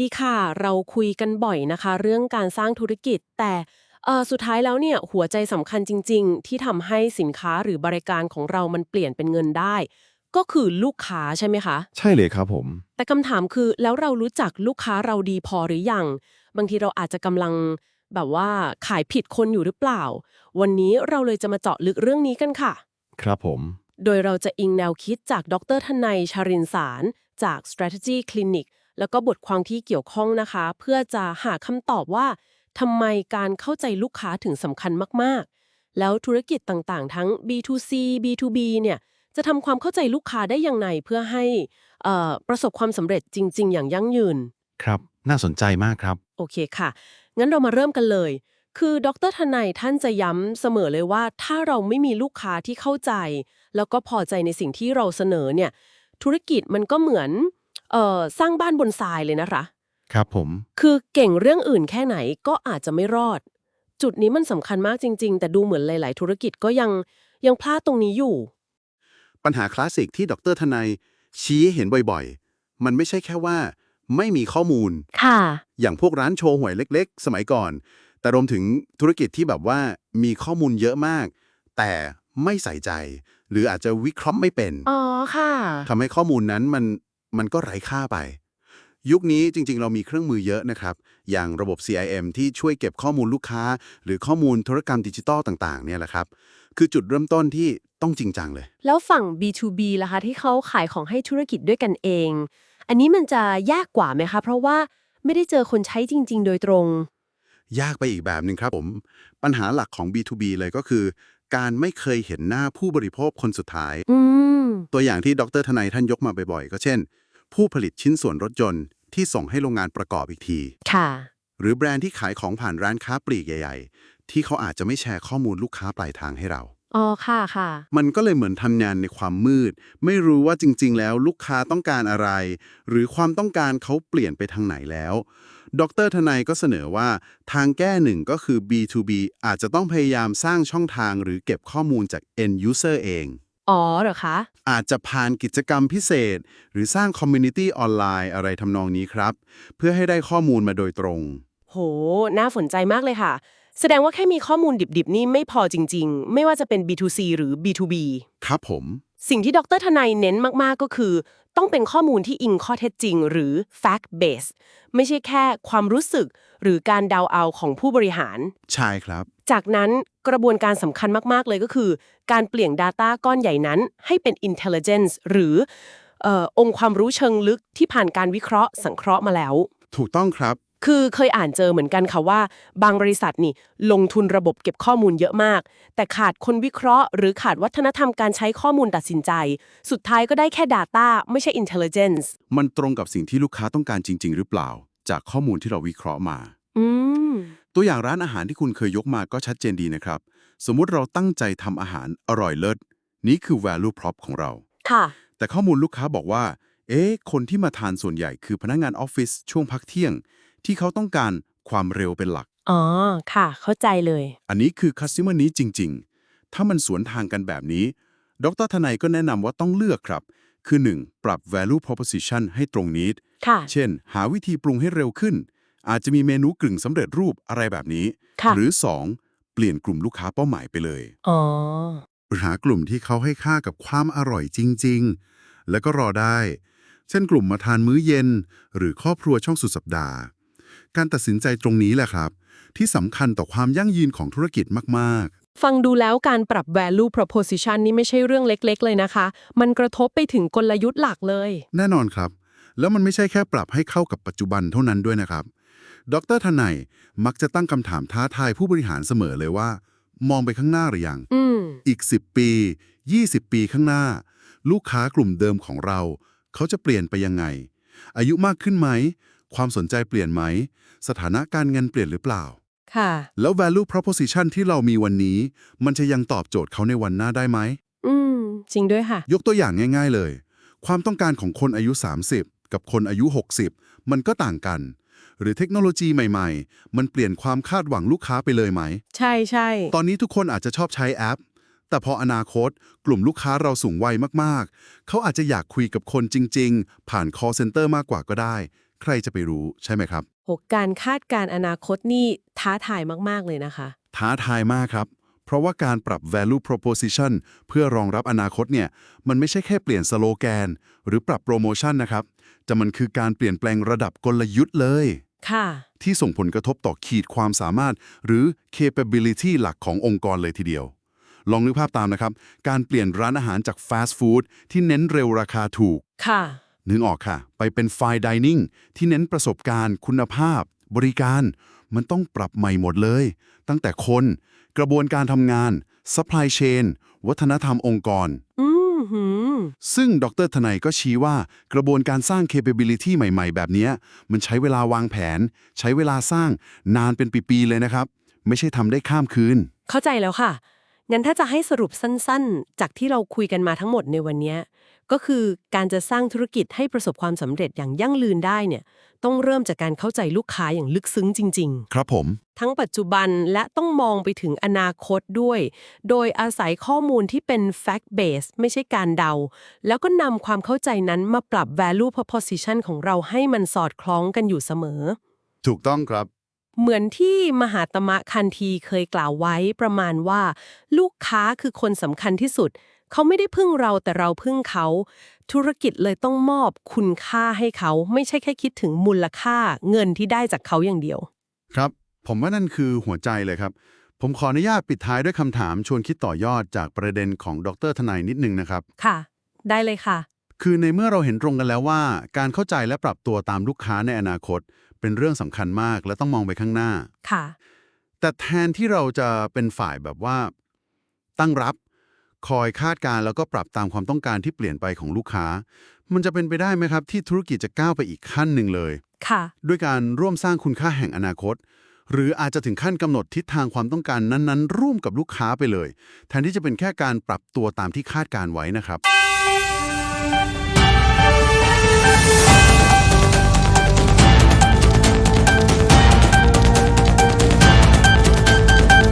ดีค่ะ เราคุยกันบ่อยนะคะ เรื่องการสร้างธุรกิจ แต่เอ่อสุดท้ายแล้วเนี่ยหัวใจสำคัญจริง ๆ ที่ทำให้สินค้าหรือบริการของเรามันเปลี่ยนเป็นเงินได้ ก็คือลูกค้าใช่ไหมคะ ใช่เลยครับผม แต่คำถามคือแล้วเรารู้จักลูกค้าเราดีพอหรือยัง บางทีเราอาจจะกำลังแบบว่าขายผิดคนอยู่หรือเปล่า วันนี้เราเลยจะมาเจาะลึกเรื่องนี้กันค่ะ ครับผม โดยเราจะอิงแนวคิดจากดรทนายชารินสาร จาก strategy clinic แล้วก็บทความที่เกี่ยวข้องนะคะ เพื่อจะหาคำตอบว่าทำไมการเข้าใจลูกค้าถึงสำคัญมากๆ แล้วธุรกิจต่างๆ ทั้ง B2C B2B เนี่ยจะทำความเข้าใจลูกค้าได้อย่างไรเพื่อให้เอ่อประสบความสำเร็จจริง ๆ อย่างยั่งยืน ครับ น่าสนใจมากครับ โอเคค่ะ งั้นเรามาเริ่มกันเลย คือดรทนายท่านจะย้ำเสมอเลยว่า ถ้าเราไม่มีลูกค้าที่เข้าใจ แล้วก็พอใจในสิ่งที่เราเสนอเนี่ย ธุรกิจมันก็เหมือน เอ่อสร้างบ้านบนทรายเลยนะคะ ครับผม คือเก่งเรื่องอื่นแค่ไหนก็อาจจะไม่รอด จุดนี้มันสำคัญมากจริง ๆ แต่ดูเหมือนหลาย ๆ ธุรกิจก็ยังยังพลาดตรงนี้อยู่ ปัญหาคลาสสิกที่ดรทนายชี้ให้เห็นบ่อยๆ มันไม่ใช่แค่ว่า ไม่มีข้อมูล ค่ะ อย่างพวกร้านโชว์หวยเล็ก ๆ สมัยก่อน แต่รวมถึงธุรกิจที่แบบว่ามีข้อมูลเยอะมาก แต่ไม่ใส่ใจ หรืออาจจะวิเคราะห์ไม่เป็นอ๋อค่ะ ทำให้ข้อมูลนั้นมัน มันก็ไร้ค่าไป ยุคนี้จริงๆ เรามีเครื่องมือเยอะนะครับ อย่างระบบ CIM ที่ช่วยเก็บข้อมูลลูกค้า หรือข้อมูลธุรกรรมดิจิตอลต่างๆ เนี่ยแหละครับ คือจุดเริ่มต้นที่ต้องจริงจังเลย แล้วฝั่ง B2B ล่ะคะที่เขาขายของให้ธุรกิจด้วยกันเอง อันนี้มันจะยากกว่าไหมคะ เพราะว่าไม่ได้เจอคนใช้จริง ๆ โดยตรง ยากไปอีกแบบหนึ่งครับผม ปัญหาหลักของ B2B เลยก็คือ การไม่เคยเห็นหน้าผู้บริโภคคนสุดท้าย อืม ตัวอย่างที่ดรทนายท่านยกมาบ่อยๆ ก็เช่น ผู้ผลิตชิ้นส่วนรถยนต์ที่ส่งให้โรงงานประกอบอีกที ค่ะ หรือแบรนด์ที่ขายของผ่านร้านค้าปลีกใหญ่ ๆ ที่เขาอาจจะไม่แชร์ข้อมูลลูกค้าปลายทางให้เรา อ๋อค่ะค่ะ มันก็เลยเหมือนทำงานในความมืด ไม่รู้ว่าจริง ๆ แล้วลูกค้าต้องการอะไร หรือความต้องการเขาเปลี่ยนไปทางไหนแล้ว ดรทนายก็เสนอว่าทางแก้หนึ่งก็คือ B2B อาจจะต้องพยายามสร้างช่องทางหรือเก็บข้อมูลจาก end user เอง อ๋อเหรอคะ อาจจะผ่านกิจกรรมพิเศษ หรือสร้างคอมมูนิตี้ออนไลน์อะไรทำนองนี้ครับ เพื่อให้ได้ข้อมูลมาโดยตรง โห น่าสนใจมากเลยค่ะ แสดงว่าแค่มีข้อมูลดิบๆ นี่ไม่พอจริง ๆ ไม่ว่าจะเป็น B2C หรือ B2B ครับผม สิ่งที่ดรทนายเน้นมากๆ ก็คือ ต้องเป็นข้อมูลที่อิงข้อเท็จจริง หรือ fact base ไม่ใช่แค่ความรู้สึก หรือการเดาเอาของผู้บริหาร ใช่ครับ จากนั้นกระบวนการสำคัญมากๆ เลยก็คือ การเปลี่ยน Data ก้อนใหญ่นั้น ให้เป็น intelligence หรือเออองค์ความรู้เชิงลึกที่ผ่านการวิเคราะห์สังเคราะห์มาแล้ว ถูกต้องครับ คือเคยอ่านเจอเหมือนกันค่ะว่า บางบริษัทนี่ลงทุนระบบเก็บข้อมูลเยอะมาก แต่ขาดคนวิเคราะห์ หรือขาดวัฒนธรรมการใช้ข้อมูลตัดสินใจ สุดท้ายก็ได้แค่ Data ไม่ใช่ Intelligence มันตรงกับสิ่งที่ลูกค้าต้องการจริง ๆ หรือเปล่า จากข้อมูลที่เราวิเคราะห์มา อืม ตัวอย่างร้านอาหารที่คุณเคยยกมาก็ชัดเจนดีนะครับ สมมุติเราตั้งใจทำอาหารอร่อยเลิศนี่คือ value prop ของเรา ค่ะ แต่ข้อมูลลูกค้าบอกว่า เอ๊ะคนที่มาทานส่วนใหญ่คือพนักงานออฟฟิศช่วงพักเที่ยง ที่เขาต้องการความเร็วเป็นหลัก อ๋อ ค่ะ เข้าใจเลย อันนี้คือ customer นี้จริง ๆ ถ้ามันสวนทางกันแบบนี้ ดรทนายก็แนะนำว่าต้องเลือกครับ คือ 1. ปรับ value proposition ให้ตรงนี้ ค่ะ เช่น หาวิธีปรุงให้เร็วขึ้น อาจจะมีเมนูกึ่งสำเร็จรูปอะไรแบบนี้ค่ะหรือ 2. เปลี่ยนกลุ่มลูกค้าเป้าหมายไปเลย อ๋อ หากลุ่มที่เขาให้ค่ากับความอร่อยจริง ๆ แล้วก็รอได้ เช่นกลุ่มมาทานมื้อเย็น หรือครอบครัวช่องสุดสัปดาห์ การตัดสินใจตรงนี้แหละครับ ที่สำคัญต่อความยั่งยืนของธุรกิจมากฟังดูแล้วการปรับ value proposition นี่ไม่ใช่เรื่องเล็กๆ เลยนะคะ มันกระทบไปถึงกลยุทธ์หลักเลยๆแน่นอนครับ แล้วมันไม่ใช่แค่ปรับให้เข้ากับปัจจุบันเท่านั้นด้วยนะครับ ดรทนายมักจะตั้งคำถามท้าทายผู้บริหารเสมอเลยว่า มองไปข้างหน้าหรือยัง อืม อีก 10 ปี 20 ปีข้างหน้า ลูกค้ากลุ่มเดิมของเรา เขาจะเปลี่ยนไปยังไง อายุมากขึ้นไหม ความสนใจเปลี่ยนไหม สถานะการเงินเปลี่ยนหรือเปล่า ค่ะ แล้ว value proposition ที่เรามีวันนี้ มันจะยังตอบโจทย์เขาในวันหน้าได้ไหม อืม จริงด้วยค่ะ ยกตัวอย่างง่าย ๆเลย ความต้องการของคนอายุ 30 กับคนอายุ 60 มันก็ต่างกัน หรือเทคโนโลยีใหม่ๆ มันเปลี่ยนความคาดหวังลูกค้าไปเลยไหม ใช่ใช่ตอนนี้ทุกคนอาจจะชอบใช้แอป แต่พออนาคต กลุ่มลูกค้าเราสูงวัยมากๆ เขาอาจจะอยากคุยกับคนจริง ๆ ผ่าน call center มากกว่าก็ได้ ใครจะไปรู้ใช่ไหมครับ โหการคาดการณ์อนาคตนี่ท้าทายมาก ๆ เลยนะคะ ท้าทายมากครับ เพราะว่าการปรับ value proposition เพื่อรองรับอนาคตเนี่ย มันไม่ใช่แค่เปลี่ยนสโลแกน หรือปรับโปรโมชั่นนะครับ แต่มันคือการเปลี่ยนแปลงระดับกลยุทธ์เลย ค่ะ ที่ส่งผลกระทบต่อขีดความสามารถ หรือ capability หลักขององค์กรเลยทีเดียว ลองนึกภาพตามนะครับ การเปลี่ยนร้านอาหารจากฟาสต์ฟู้ดที่เน้นเร็วราคาถูก ค่ะ นึกออกค่ะ ไปเป็น fine dining ที่เน้นประสบการณ์ คุณภาพ บริการ มันต้องปรับใหม่หมดเลย ตั้งแต่คน กระบวนการทำงาน supply chain วัฒนธรรมองค์กรอืมหืมซึ่งดรทนายก็ชี้ว่ากระบวนการสร้าง capability ใหม่ ๆ แบบเนี้ยมันใช้เวลาวางแผน ใช้เวลาสร้างนานเป็นปี ๆ เลยนะครับ ไม่ใช่ทำได้ข้ามคืน เข้าใจแล้วค่ะ งั้นถ้าจะให้สรุปสั้นๆ จากที่เราคุยกันมาทั้งหมดในวันเนี้ยก็คือการจะสร้างธุรกิจให้ประสบความสำเร็จอย่างยั่งยืนได้เนี่ย ต้องเริ่มจากการเข้าใจลูกค้าอย่างลึกซึ้งจริงครับผมๆทั้งปัจจุบันและต้องมองไปถึงอนาคตด้วย โดยอาศัยข้อมูลที่เป็น fact base ไม่ใช่การเดา แล้วก็นำความเข้าใจนั้นมาปรับ value proposition ของเราให้มันสอดคล้องกันอยู่เสมอ ถูกต้องครับ เหมือนที่มหาตมะคันทีเคยกล่าวไว้ประมาณว่า ลูกค้าคือคนสำคัญที่สุด เขาไม่ได้พึ่งเราแต่เราพึ่งเขา ธุรกิจเลยต้องมอบคุณค่าให้เขา ไม่ใช่แค่คิดถึงมูลค่าเงินที่ได้จากเขาอย่างเดียว ครับ ผมว่านั่นคือหัวใจเลยครับ ผมขออนุญาตปิดท้ายด้วยคำถามชวนคิดต่อยอดจากประเด็นของดรทนายนิดนึงนะครับค่ะ ได้เลยค่ะ คือในเมื่อเราเห็นตรงกันแล้วว่า การเข้าใจและปรับตัวตามลูกค้าในอนาคต เป็นเรื่องสำคัญมากและต้องมองไปข้างหน้า ค่ะ แต่แทนที่เราจะเป็นฝ่ายแบบว่า ตั้งรับ คอยคาดการ์แล้วก็ปรับตามความต้องการที่เปลี่ยนไปของลูกค้า มันจะเป็นไปได้ไหมครับ ที่ธุรกิจจะก้าวไปอีกขั้นหนึ่งเลย ค่ะ ด้วยการร่วมสร้างคุณค่าแห่งอนาคต หรืออาจจะถึงขั้นกำหนดทิศทางความต้องการนั้นๆ ร่วมกับลูกค้าไปเลย แทนที่จะเป็นแค่การปรับตัวตามที่คาดการไว้นะครับ